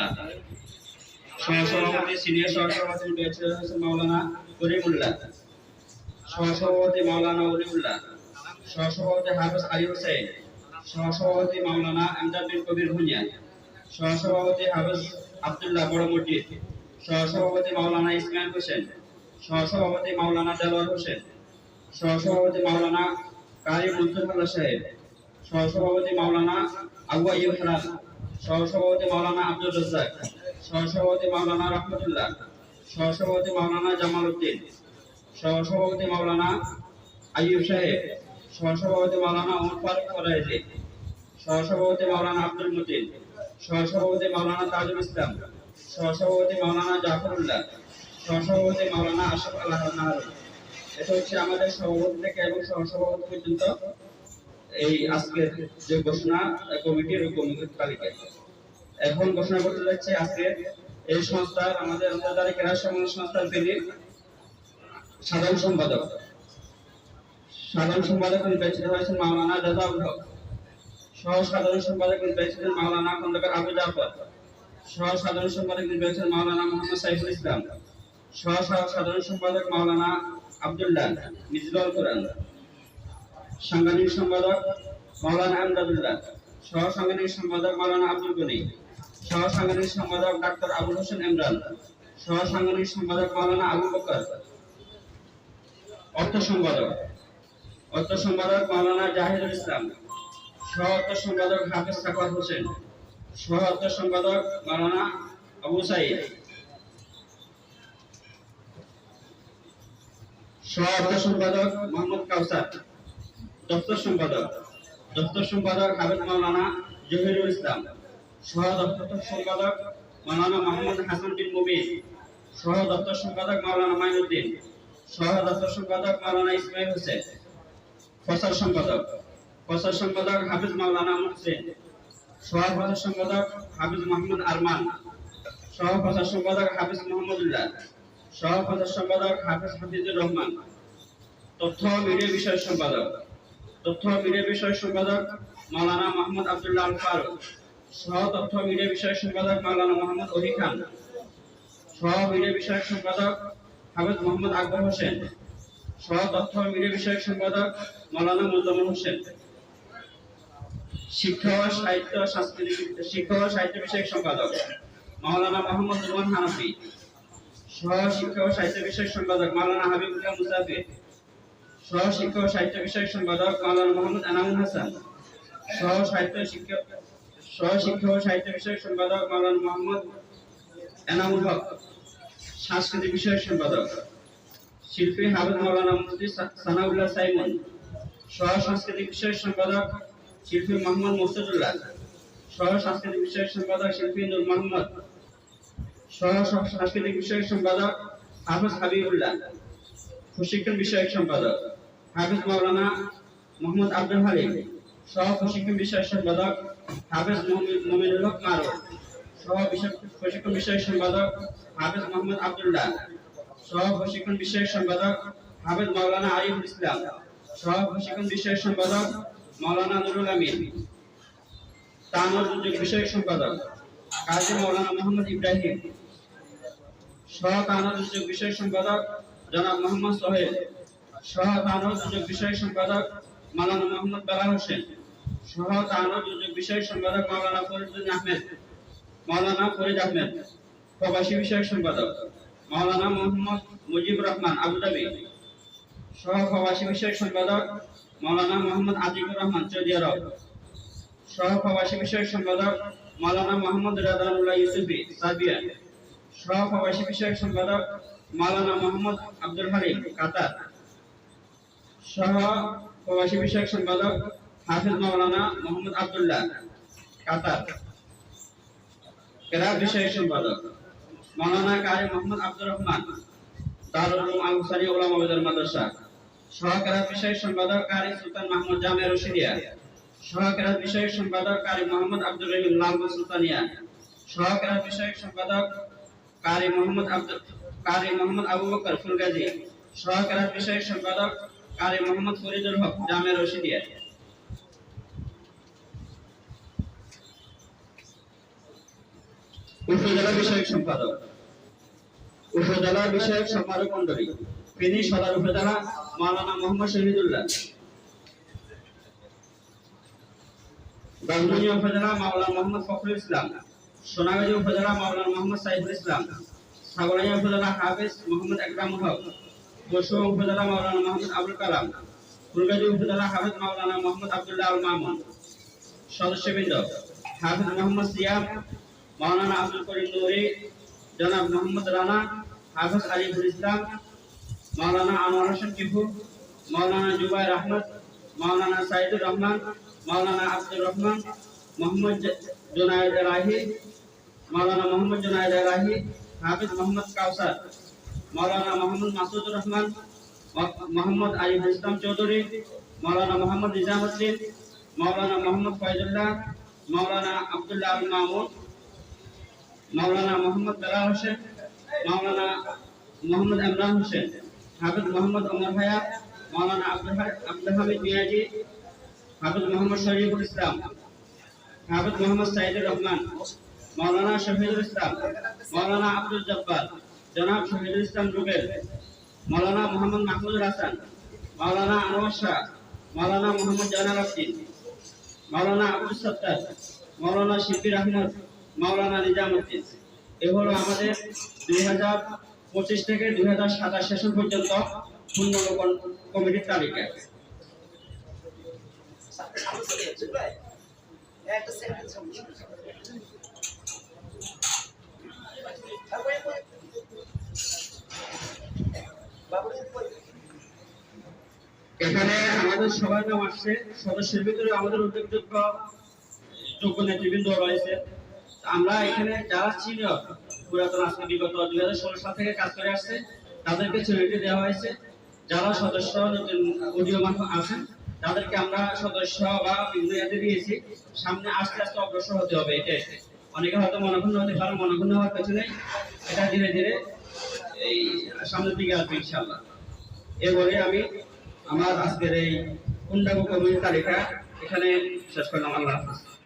সাতটা সহসভাপতি সিনিয়র সহসভাপতি হচ্ছে মাওলানা করিমুল্লাহ। হোসেন। সহসভাপতি মাওলানা মাওলানা ইসমাইল হোসেন। সহসভাপতি মাওলানা দেওয়ার হোসেন। সহসভাপতি মাওলানা কারি সহসভাপতি মাওলানা আবু হারান। সহসভাপতি মাওলানা আব্দুল রাজ্জাক, সহসভাপতি মাওলানা রহমতুল্লাহ, সহসভাপতি মাওলানা জামাল উদ্দিন সহসভাপতি মাওলানা আইয়ুব সাহেব, সহসভাপতি মাওলানা ওমর ফারুক ফরাইজি, সহসভাপতি মাওলানা আব্দুল মতিন, সহসভাপতি মাওলানা তাজুল ইসলাম, সহসভাপতি মাওলানা জাফরুল্লাহ, সহসভাপতি মাওলানা আশরাফ আল্লাহ এটা হচ্ছে আমাদের সভাপতি থেকে এবং সহসভাপতি পর্যন্ত এই আজকের যে ঘোষণা কমিটির কমিটির তালিকা এখন ঘোষণা করতে যাচ্ছে আজকে এই সংস্থার আমাদের আন্তর্জাতিক ক্রীড়া সমাজ সংস্থার যিনি সাধারণ সম্পাদক। সাধারণ সম্পাদক নির্বাচিত হয়েছেন মাওলানা রাজাউল হক। সহ সাধারণ সম্পাদক নির্বাচিত মাওলানা খন্দকার আবু জাফর। সহ সাধারণ সম্পাদক নির্বাচিত মাওলানা মোহাম্মদ সাইফুল ইসলাম। সহ সাধারণ সম্পাদক মাওলানা আব্দুল্লাহ মিজবাল কোরআন। সাংগঠনিক সম্পাদক মাওলানা আমদাদুল্লাহ, সহ সাংগঠনিক সম্পাদক মাওলানা আব্দুল গনি, সহ সাংগঠনিক সম্পাদক ডাক্তার আবুল হোসেন ইমরান, সহ সাংগঠনিক সম্পাদক মাওলানা আবু বকর। অর্থ সম্পাদক অর্থ সম্পাদক মাওলানা জাহিদুল ইসলাম, সহ অর্থ সম্পাদক হাফিজ সাকাত হোসেন, সহ অর্থ সম্পাদক মাওলানা আবু সাইদ। সহ অর্থ সম্পাদক মোহাম্মদ কাউসার দপ্তর সম্পাদক দপ্তর সম্পাদক হাবিব মাওলানা জহিরুল ইসলাম, সহ দপ্তর সম্পাদক মাওলানা মোহাম্মদ হাসান বিন মুবিন, সহ দপ্তর সম্পাদক মাওলানা মাইনুদ্দিন, সহ দপ্তর সম্পাদক মাওলানা ইসমাইল হোসেন ফসল সম্পাদক ফসল সম্পাদক হাফিজ মাওলানা মুহসিন, সহ ফসল সম্পাদক হাফিজ মাহমুদ আরমান, সহ ফসল সম্পাদক হাফিজ মোহাম্মদুল্লাহ, সহ ফসল সম্পাদক হাফিজ হাফিজুর রহমান। তথ্য ও মিডিয়া বিষয় সম্পাদক তথ্য মিডিয়া বিষয় সম্পাদক মাওলানা মোহাম্মদ আব্দুল্লাহ আল ফারুক সহ তথ্য মিডিয়া বিষয় সম্পাদক মাওলানা মোহাম্মদ অলি খান, সহ মিডিয়া বিষয়ক সম্পাদক হাফেজ মোহাম্মদ আকবর হোসেন, সহ তথ্য মিডিয়া বিষয়ক সম্পাদক মাওলানা মুজাম্মল হোসেন। শিক্ষা ও সাহিত্য সাংস্কৃতিক শিক্ষা ও সাহিত্য বিষয়ক সম্পাদক মাওলানা মোহাম্মদ রুমান হানাফি, সহ শিক্ষা ও সাহিত্য বিষয়ক সম্পাদক মাওলানা হাবিবুল্লাহ মুসাফির। সহ শিক্ষা ও সাহিত্য বিষয়ক সম্পাদক মাওলানা মোহাম্মদ এনামুল হাসান। সহ সাহিত্য শিক্ষা সহ শিক্ষা ও সাহিত্য বিষয়ক সম্পাদক মাওলানা মোহাম্মদ এনামুল হক। সাংস্কৃতিক বিষয়ক সম্পাদক। শিল্পী হাবিব মাওলানা মুফতি সানাউল্লাহ সাইমন। সহ সাংস্কৃতিক বিষয়ক সম্পাদক শিল্পী মোহাম্মদ মোস্তাদুল্লাহ সহ সাংস্কৃতিক বিষয়ক সম্পাদক শিল্পী নূর মোহাম্মদ। সহ সাংস্কৃতিক বিষয়ক সম্পাদক হাফিজ হাবিবুল্লাহ। প্রশিক্ষণ বিষয়ক সম্পাদক। হাফিজ মাওলানা মোহাম্মদ আব্দুল হালিম, সহ প্রশিক্ষণ বিষয়ক সম্পাদক হাফিজ মোমিনুল হক মারু, সহ প্রশিক্ষণ বিষয়ক সম্পাদক হাফিজ মোহাম্মদ আব্দুল্লাহ, সহ প্রশিক্ষণ বিষয়ক সম্পাদক হাফিজ মাওলানা আরিফুল ইসলাম, সহ প্রশিক্ষণ বিষয়ক সম্পাদক মাওলানা নুরুল আমিন। তানোর বিষয়ক সম্পাদক কাজী মাওলানা মোহাম্মদ ইব্রাহিম। সহ তানোর বিষয়ক সম্পাদক জনাব মোহাম্মদ সোহেল সহ দুর্যোগ বিষয়ক সম্পাদক মাওলানা মোহাম্মদ বেলাল হোসেন সহ তানোর দুর্যোগ বিষয়ক সম্পাদক মাওলানা ফরিদুদ্দিন আহমেদ মাওলানা ফরিদ প্রবাসী বিষয়ক সম্পাদক মাওলানা মোহাম্মদ মুজিবুর রহমান আবুধাবি সহ বিষয়ক সম্পাদক মাওলানা মোহাম্মদ আজিবুর রহমান সৌদি আরব সহ বিষয়ক সম্পাদক মাওলানা মোহাম্মদ রাদানুল্লাহ ইউসুফি সার্বিয়া সহ প্রবাসী বিষয়ক সম্পাদক মাওলানা মোহাম্মদ আব্দুল হালিম কাতার। সহ প্রবাসী বিষয়ক সম্পাদক হাফিজ মাওলানা মোহাম্মদ আব্দুল্লাহ, কাতার। কেরাত বিষয়ক সম্পাদক মাওলানা কারি মোহাম্মদ আব্দুর রহমান, দারুল উলুম আল হুসানি মাদ্রাসা। সহকারী বিষয়ক সম্পাদক কারি সুলতান মাহমুদ জামিয়া রশিদিয়া। সহকারী বিষয়ক সম্পাদক কারি মোহাম্মদ আব্দুর রহিম লালগঞ্জ সুলতানিয়া। সহকারী বিষয়ক সম্পাদক কারি মোহাম্মদ আব্দুল কারি মোহাম্মদ আবু বকর ফুলগাজী। সহকারী বিষয়ক সম্পাদক কারি মোহাম্মদ ফরিদুল হক জামিয়া রশিদিয়া। উপজেলা বিষয়ক সম্পাদক। উপজেলা বিষয়ক সম্পাদক মন্ডলী ফেনী সদর উপজেলা মাওলানা মোহাম্মদ শহীদুল্লাহ। বাগমুনিয়া উপজেলা মাওলানা মোহাম্মদ ফখরুল ইসলাম। সোনাগাজী উপজেলা মাওলানা মোহাম্মদ সাইফুল ইসলাম। সাগরাইয়া উপজেলা হাফেজ মোহাম্মদ একরাম হক। পশ্চিম উপজেলা মাওলানা মোহাম্মদ আবুল কালাম, ফুলগাজী উপজেলা হাফেজ মাওলানা মোহাম্মদ আব্দুল্লাহ আল মামুন, সদস্যবৃন্দ, হাফিজ মোহাম্মদ সিয়াম, মাওলানা আব্দুল করিম নুরি, জনাব মোহাম্মদ রানা, হাফিজ আলিফুল ইসলাম, মাওলানা আনোয়ার হোসেন টিপু মাওলানা জুবাইর আহমদ, মাওলানা সাইদুর রহমান, মাওলানা আব্দুর রহমান, মোহাম্মদ জুনায়েদ রাহি মাওলানা মোহাম্মদ জুনায়েদ রাহি হাফিজ মোহাম্মদ কাউসার মাওলানা মোহাম্মদ মাসুদুর রহমান, মোহাম্মদ আরিফুল ইসলাম চৌধুরী, মাওলানা মোহাম্মদ নিজামুদ্দিন মাওলানা মোহাম্মদ ফয়জুল্লাহ, মাওলানা আব্দুল্লাহ আল মামুন, মাওলানা মোহাম্মদ বেলাল হোসেন, মাওলানা মোহাম্মদ ইমরান হোসেন, হাফিজ মোহাম্মদ ওমর ভাইয়া, মাওলানা আব্দুল আব্দুল হামিদ মিয়াজি, হাফিজ মোহাম্মদ শরীফুল ইসলাম, হাফিজ মোহাম্মদ সাইদুর রহমান, মাওলানা শহীদুল ইসলাম, মাওলানা আব্দুল জব্বার জনাব শহীদুল ইসলাম রুবেল মাওলানা মোহাম্মদ মাহমুদুল হাসান মাওলানা আনোয়ার শাহ মাওলানা মোহাম্মদ জানাল আব্দিন মাওলানা আব্দুল সত্তার মাওলানা শিবির আহমদ মাওলানা নিজামুদ্দিন এ হলো আমাদের দুই হাজার পঁচিশ থেকে দুই হাজার সাতাশ সেশন পর্যন্ত কন- কমিটির তালিকা। একটা সেন্টেন্স এখানে আমাদের সবার নাম আসছে। সদস্যের ভিতরে আমাদের উল্লেখযোগ্য যোগ্য নেতৃবৃন্দ রয়েছে। আমরা এখানে যারা সিনিয়র পুরাতন আজকে বিগত দুই হাজার ষোলো সাল থেকে কাজ করে আসছে, তাদেরকে সিনিয়রিটি দেওয়া হয়েছে। যারা সদস্য উদীয়মান আছেন, তাদেরকে আমরা সদস্য বা বিভিন্ন ইয়াতে দিয়েছি। সামনে আস্তে আস্তে অগ্রসর হতে হবে এটাই অনেকে হয়তো মনক্ষুণ্ণ হতে পারে, মনক্ষুণ্ণ হওয়ার পেছনে এটা ধীরে ধীরে এই সামনের দিকে আসবে ইনশাআল্লাহ। এবারে আমি আমার আজকের এই কুন্ডাগো কর্মী তালিকা এখানে শেষ করলাম আল্লাহ হাফেজ।